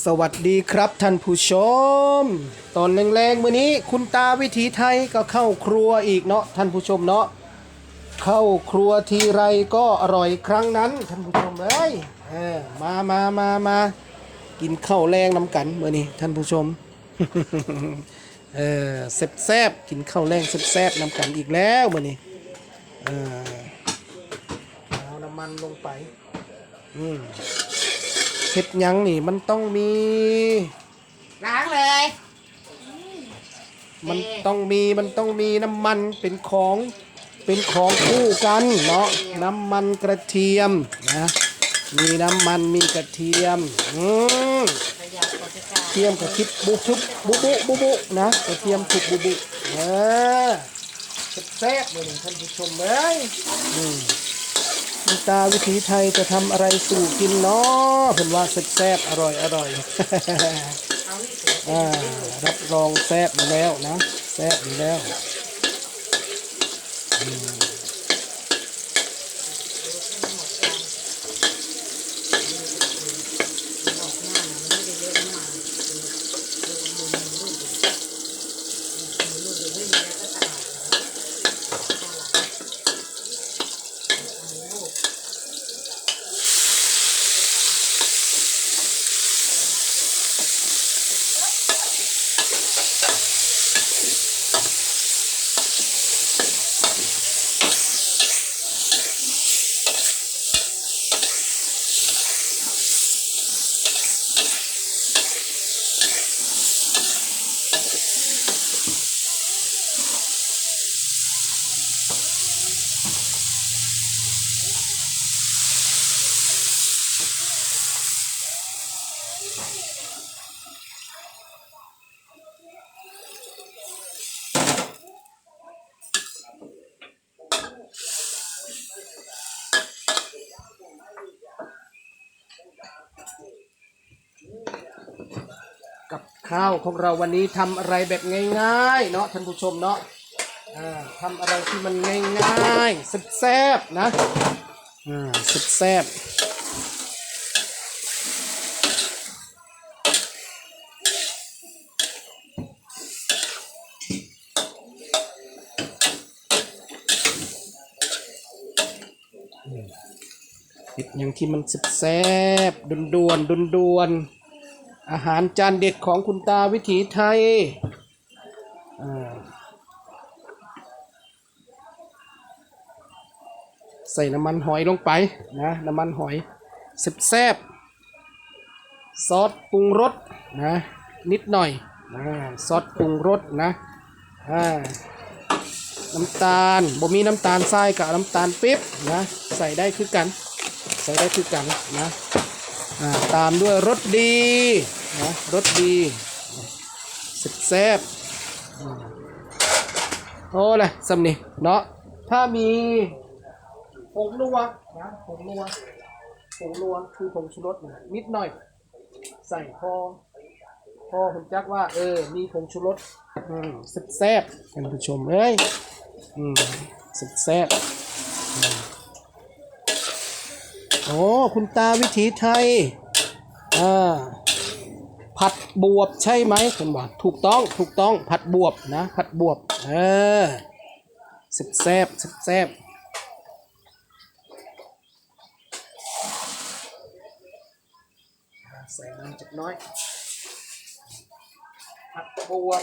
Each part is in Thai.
สวัสดีครับท่านผู้ชม ตอนแรงๆมื้อนี้คุณตาวิถีไทยก็เข้าครัวอีกเนาะท่านผู้ชมเนาะเข้าครัวทีไรก็อร่อยครั้งนั้นท่านผู้ชมเอ้ยเออมามามามากินข้าวแรงน้ำกันมื้อนี้ท่านผู้ชมเออแซ่บๆกินข้าวแรงแซ่บๆน้ำกันอีกแล้วมื้อนี้เออเอาน้ำมันลงไปอืม เห็ดหยังนี่มันต้องมี ล้างเลยมันต้องมีมันต้องมีน้ำมันเป็นของเป็นของคู่กันเนาะน้ำมันกระเทียมนะมีน้ำมันมีกระเทียมอืมขยับก่อนจะกาเทียมกับคิดบุชุบบุบุบุบุนะกระเทียมถูกบุบุเออแซ่บๆเลยท่านผู้ชมเอ้ยอืม คุณตาวิถีไทยจะทำอะไรสู่กินเนาะเห็นว่าแซ่บๆอร่อยอร่อยรับรองแซ่บอยู่แล้วนะแซ่บอยู่แล้วอืม ดอกหน้ามันไม่ได้เยอะมากดูมือลูกมือลูกดูไม่มีแล้วก็ตลาดตลาดลูก กับ ข้าวของเราวันนี้ทำอะไรแบบง่ายๆ เนาะท่านผู้ชมเนาะอ่าทำอะไรที่มันง่ายๆแซ่บๆนะอ่าแซ่บๆเห็ดอย่างที่มันแซ่บๆด่วนๆด่วนๆ อาหารจานเด็ดของคุณตาวิถีไทยใส่น้ำมันหอยลงไปนะน้ำมันหอยแซ่บซอสปรุงรสนะนิดหน่อยนะซอสปรุงรสนะน้ำตาลบ่มีน้ำตาลทรายกับน้ำตาลปิ๊บนะใส่ได้คือกัน ใส่ได้คือกันนะ ตามด้วยรสดีนะรสดีสุดแซ่บโอ้เลยสำนีเนาะถ้ามีผงนัวนะผงนัวผงนัวคือผงชูรสนิดหน่อย ใส่พอพอผมจักว่า เออ มีผงชูรสอืมสุดแซ่บท่านผู้ชมเอ้ยอืมสุดแซ่บ โอ้คุณตาวิถีไทยอ่าผัดบวบใช่ไหมคุณว่าถูกต้องถูกต้องผัดบวบนะผัดบวบเออสิบแซบสิบแซบอ่าใส่น้ำจักน้อยผัดบวบ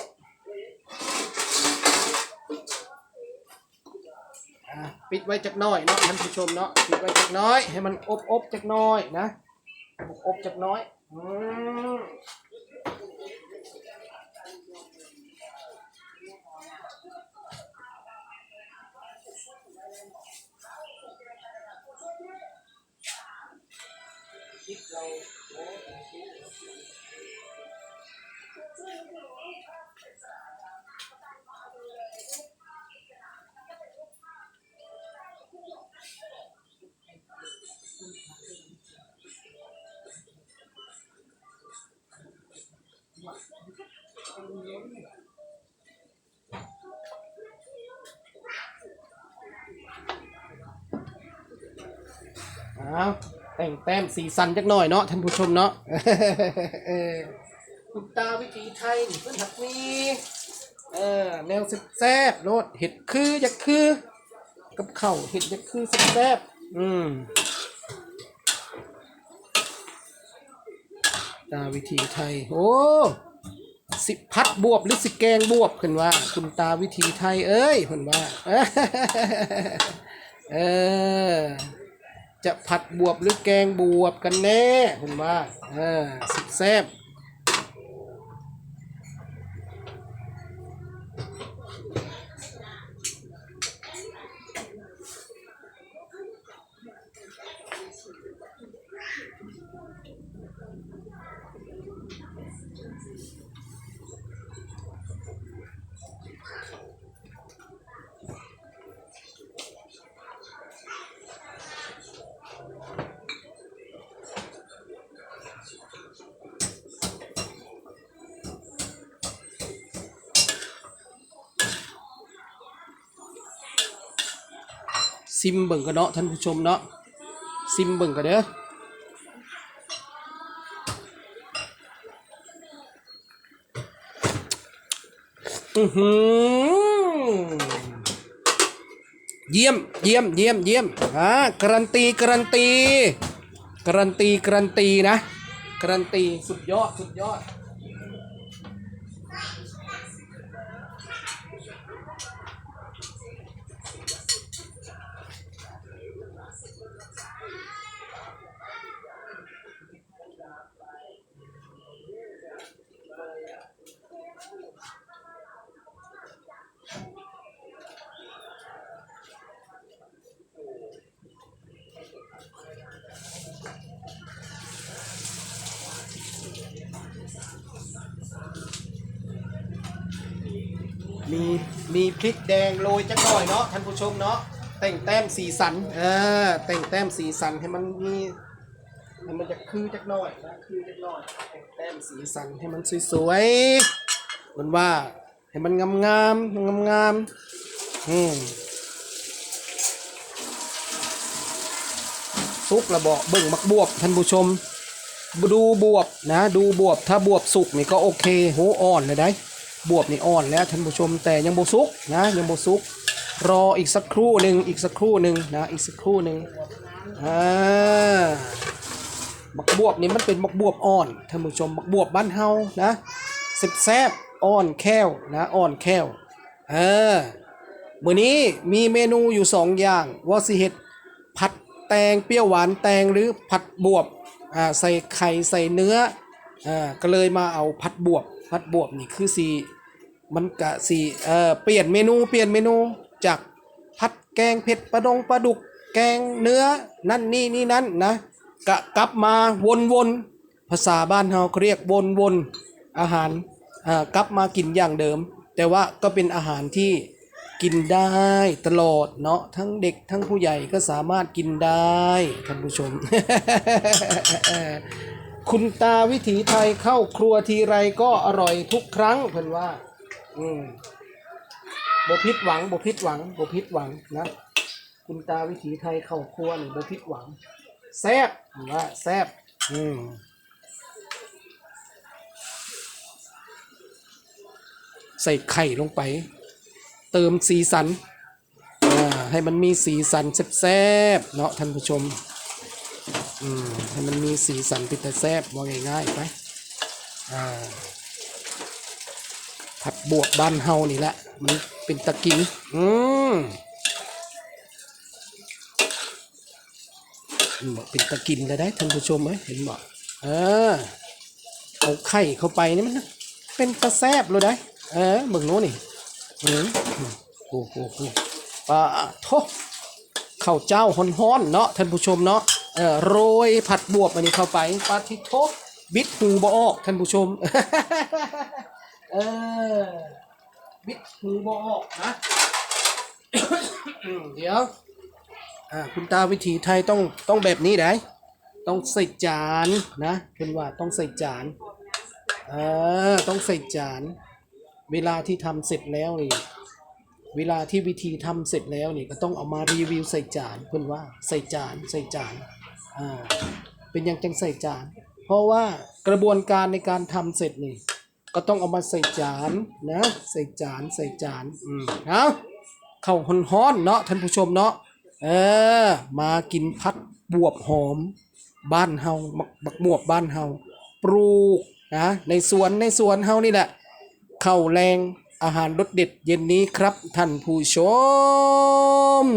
อ่า ปิดไว้จักน้อยเนาะท่านผู้ชมเนาะปิดไว้จักน้อย ให้มันอบอบจักน้อยนะอบอบจักน้อยอืมเอาแต่งแต้มสีสันจักหน่อยเนาะท่านผู้ชมเนาะคุณตาวิถีไทยเพิ่นหักมีเออแนวแซ่บๆโลดเห็ดคืออยากคือ กับเข้าเห็ดอยากคือแซ่บอืมตาวิถีไทย โอ้สิพัดบวบหรือสิแกงบวบเพิ่นว่า คุณตาวิถีไทย เอ้ยเพิ่นว่า เออ จะผัดบวบหรือแกงบวบกันแน่คุณว่าเออสุดแซ่บ ซิมเบิ่งกันเนาะท่านผู้ชมเนาะซิมเบิ่งกันเด้ออือหือเยี่ยมเยี่ยมเยี่ยมเยี่ยมอ่าการันตีการันตีการันตีการันตีนะการันตีสุดยอดสุดยอด มีมีพริกแดงโรยจักหน่อยเนาะท่านผู้ชมเนาะแต่งแต้มสีสันเออแต่งแต้มสีสันให้มันมีให้มันจะคือจักหน่อยนะคือจักหน่อยแต่งแต้มสีสันให้มันสวยๆมือนว่าให้มันงามงามงามงามอืมซุกระบอกเบิ่งมักบวบท่านผู้ชม ดูบวบนะ ดูบวบถ้าบวบสุกนี่ก็โอเคโหอ่อนเลยได้ บวบนี่อ่อนแล้วท่านผู้ชมแต่ยังโบสุกนะยังโบสุก รออีกสักครู่หนึ่งอีกสักครู่หนึ่งนะอีกสักครู่หนึ่งอ่าบักบวบนี่มันเป็นบักบวบอ่อนท่านผู้ชมบักบวบบ้านเฮานะสิบแซบอ่อนแค้วนะอ่อนแค้วเออมื้อนี้มีเมนูอยู่สองอย่างว่าสิเฮ็ดผัดแตงเปรี้ยวหวานแตงหรือผัดบวบอ่าใส่ไข่ใส่เนื้ออ่าก็เลยมาเอาผัดบวบ ผัดบวบนี่คือสีมันกะสีเอ่อเปลี่ยนเมนูเปลี่ยนเมนูจากผัดแกงเผ็ดปลาดงปลาดุก แกงเนื้อนั่นนี่นี่นั่นนะกะกลับมาวนวนภาษาบ้านเราเขาเรียกวนวนอาหารอ่ากลับมากินอย่างเดิม แต่ว่าก็เป็นอาหารที่กินได้ตลอดเนาะทั้งเด็กทั้งผู้ใหญ่ก็สามารถกินได้ท่านผู้ชม คุณตาวิถีไทยเข้าครัวทีไรก็อร่อยทุกครั้งเพิ่นว่า อืมบ่ผิดหวังบ่ผิดหวังบ่ผิดหวังนะ คุณตาวิถีไทยเข้าครัวนี่บ่ผิดหวัง แซ่บเพิ่นว่าแซ่บอืมใส่ไข่ลงไป เติมสีสันอ่าให้มันมีสีสันแซ่บๆเนาะท่านผู้ชม อืมให้มันมีสีสันเป็นแต่แซบว่าง่ายๆไปอ่าผัดบวกบ้านเฮานี่แหละ มันเป็นตะกินอืมอืมเป็นตะกินเลยได้ท่านผู้ชมไหมเห็นบอกเออเอาไข่เข้าไปนี่มันเป็นตะแซบเลยได้เออเบิ่งโน้นนี่อืมโอ้โหปลาโทข้าวเจ้าฮ้อนๆเนาะท่านผู้ชมเนาะ เออโรยผัดบวบอันนี้เข้าไปปลาทิโทบิดหูบออกท่านผู้ชม เออบิดหูบออกนะเดี๋ยวอ่าคุณตาวิถีไทยต้องต้องแบบนี้ได้ต้องใส่จานนะเป็นว่าต้องใส่จานเออต้องใส่จาน เวลาที่ทำเสร็จแล้วนี่เวลาที่วิธีทำเสร็จแล้วนี่ก็ต้องเอามารีวิวใส่จานเพื่อนว่าใส่จานใส่จาน เป็นอย่างจังใส่จาน เพราะว่ากระบวนการในการทำเสร็จนี่ ก็ต้องเอามาใส่จานนะ ใส่จานใส่จานอืมเอาเข้าฮ้อนๆเนาะท่านผู้ชมเนาะเออ มากินพัดบวบหอม บ้านเฮาบักบวบบ้านเฮาปลูกนะในสวนในสวนเฮานี่แหละเข้าแรงอาหารรสเด็ดเย็นนี้ครับท่านผู้ชม